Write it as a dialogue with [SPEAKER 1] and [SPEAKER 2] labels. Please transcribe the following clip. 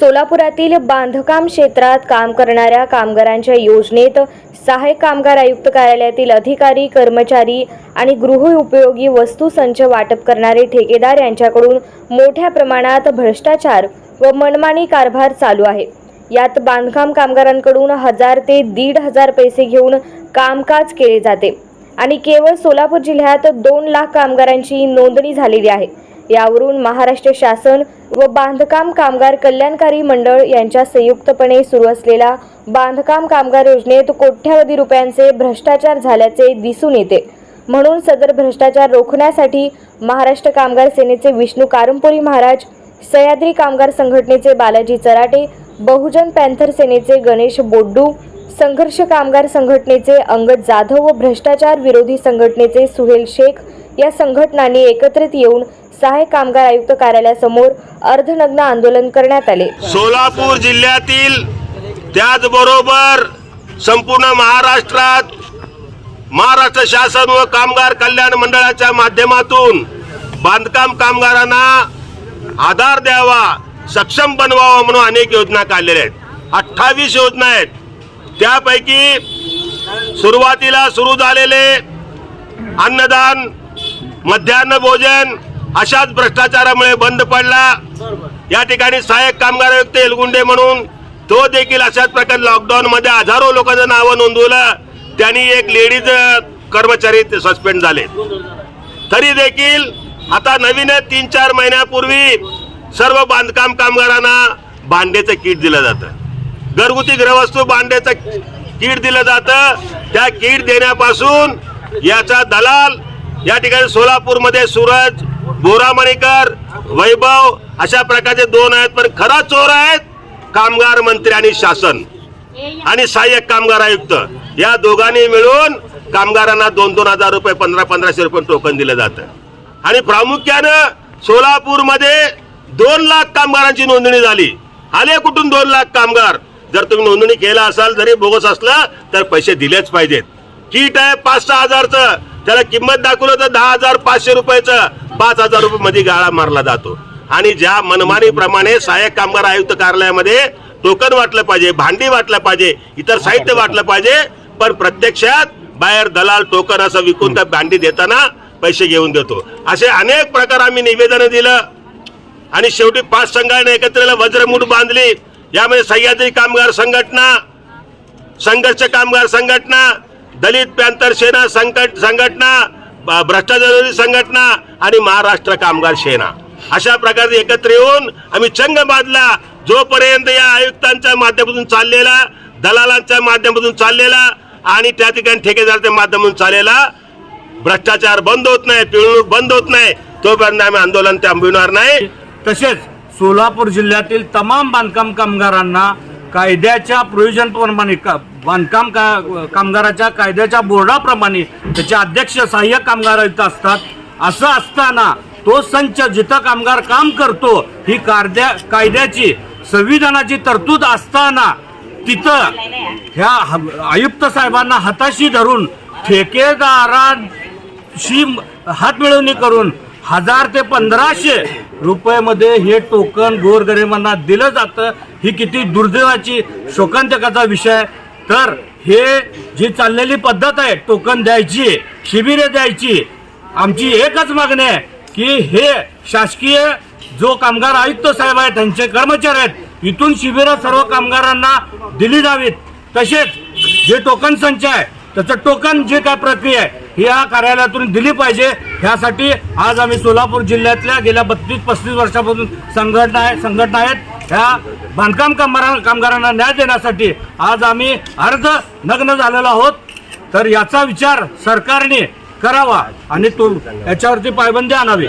[SPEAKER 1] सोलापुरातील बांधकाम क्षेत्रात काम करणाऱ्या कामगारांच्या योजनेत सहाय्यक कामगार आयुक्त कार्यालयातील अधिकारी कर्मचारी आणि गृहउपयोगी वस्तू संच वाटप करणारे ठेकेदार यांच्याकडून मोठ्या प्रमाणात भ्रष्टाचार व मनमानी कारभार चालू आहे. यात बांधकाम कामगारांकडून हजार ते दीड हजार पैसे घेऊन कामकाज केले जाते आणि केवळ सोलापूर जिल्ह्यात दोन लाख कामगारांची नोंदणी झालेली आहे. यावरून महाराष्ट्र शासन व बांधकाम कामगार कल्याणकारी मंडळ यांच्या संयुक्तपणे सुरू असलेल्या बांधकाम कामगार योजनेत कोट्यावधी रुपयांचे भ्रष्टाचार झाल्याचे दिसून येते. म्हणून सदर भ्रष्टाचार रोखण्यासाठी महाराष्ट्र कामगार सेनेचे विष्णू कारंपुरी महाराज सह्याद्री कामगार संघटनेचे बालाजी चराटे बहुजन पॅन्थर सेनेचे गणेश बोड्डू संघर्ष कामगार संघटनेचे अंगद जाधव व भ्रष्टाचार विरोधी संघटनेचे सुहेल शेख या संघटनांनी एकत्रित येऊन सहाय्यक कामगार आयुक्त कार्यालयासमोर अर्धनग्न आंदोलन करण्यात आले.
[SPEAKER 2] सोलापूर जिल्ह्यातील त्याचबरोबर संपूर्ण महाराष्ट्रात महाराष्ट्र शासन व कामगार कल्याण मंडळाच्या माध्यमातून बांधकाम कामगारांना आधार द्यावा सक्षम बनवावा म्हणून अनेक योजना काढलेल्या आहेत. अठ्ठावीस योजना आहेत. त्यापैकी सुरुवातीला सुरू झालेले अन्नदान मध्यान्ह भोजन अशाच भ्रष्टाचारामुळे बंद पडला. या ठिकाणी सहाय्यक कामगार आयुक्त एलगुंडे म्हणून तो देखील अशाच प्रकारे लॉकडाऊन मध्ये हजारो लोकांचं नावं नोंदवलं. त्यांनी एक लेडीज कर्मचारी सस्पेंड झाले. तरी देखील आता नवीन तीन चार महिन्यापूर्वी सर्व बांधकाम कामगारांना भांड्याचं किट दिलं जातं. घरगुती गृहवस्तू भांड्याचं किट दिलं जातं. त्या किट देण्यापासून याचा दलाल या ठिकाणी सोलापूरमध्ये सूरज बोरामणीकर वैभव अशा प्रकारचे दोन आहेत पण खरा चोर आहेत कामगार मंत्री आणि शासन. आणि सहाय्यक कामगार आयुक्त. या दोघांनी मिळून कामगारांना दोन दोन हजार रुपये पंधरा पंधराशे रुपये टोकन दिलं जातं. आणि प्रामुख्यानं सोलापूरमध्ये दोन लाख कामगारांची नोंदणी झाली. आले कुठून दोन लाख कामगार? जर तुम्ही नोंदणी केला असाल जरी बोगस असलं तर पैसे दिलेच पाहिजेत. किट आहे पाच सहा हजारचं. त्याला किंमत दाखवलं तर दहा हजार पाचशे रुपयाचं. पाच हजार रुपये मध्ये गाळा मारला जातो. आणि ज्या मनमानीप्रमाणे सहाय्यक कामगार आयुक्त कार्यालयामध्ये टोकन वाटलं पाहिजे भांडी वाटलं पाहिजे इतर साहित्य वाटलं पाहिजे पण प्रत्यक्षात बाहेर दलाल टोकन असं विकून त्या भांडी देताना पैसे घेऊन देतो. असे अनेक प्रकार आम्ही निवेदन दिलं. आणि शेवटी पाच संघाने एकत्र वज्रमूठ बांधली. यामध्ये सह्याद्री कामगार संघटना संघर्ष कामगार संघटना दलित पॅंथर सेना संकट संघटना भ्रष्टाचारी संघटना आणि महाराष्ट्र कामगार सेना. अशा प्रकारे एकत्र येऊन आम्ही चंग बांधला जोपर्यंत या आयुक्तांच्या माध्यमातून चाललेला दलालांच्या माध्यमातून चाललेला आणि त्या ठिकाणी ठेकेदारच्या माध्यमातून चाललेला भ्रष्टाचार बंद होत नाही पिळवणूक बंद होत नाही तोपर्यंत आम्ही आंदोलन थांबविणार नाही.
[SPEAKER 3] तसेच सोलापूर जिल्ह्यातील तमाम बांधकाम कामगारांना कायद्याच्या प्रयोजनप्रमाणे का बांधकाम का कामगाराच्या कायद्याच्या बोर्डाप्रमाणे त्याचे अध्यक्ष सहाय्यक कामगार इथं असतात. असं असताना तो संच जिथं कामगार काम करतो ही कायद्या कायद्याची संविधानाची तरतूद असताना तिथं ह्या आयुक्त साहेबांना हाताशी धरून ठेकेदारांशी हात मिळवणी करून हजार ते पंधराशे रुपयामध्ये हे टोकन गोरगरिबांना दिलं जातं. ही किती दुर्दैवाची शोकांतकाचा विषय तर हे जी चाललेली पद्धत आहे टोकन द्यायची शिबिरे द्यायची आमची एकच मागणी आहे की हे शासकीय जो कामगार आयुक्त साहेब आहेत त्यांचे कर्मचारी आहेत इथून शिबिरं सर्व कामगारांना दिली जावीत. तसेच जे टोकन संच आहे त्याचं टोकन जे काय प्रक्रिया आहे ही या कार्यालयातून दिली पाहिजे. ह्यासाठी आज आम्ही सोलापूर जिल्ह्यातल्या गेल्या बत्तीस पस्तीस वर्षापासून संघटना आहे संघटना आहेत. ह्या बांधकाम कामगारां कामगारांना न्याय देण्यासाठी आज आम्ही अर्ध नग्न झालेलो आहोत. तर याचा विचार सरकारने करावा आणि तो याच्यावरती पायबंदी आणावी.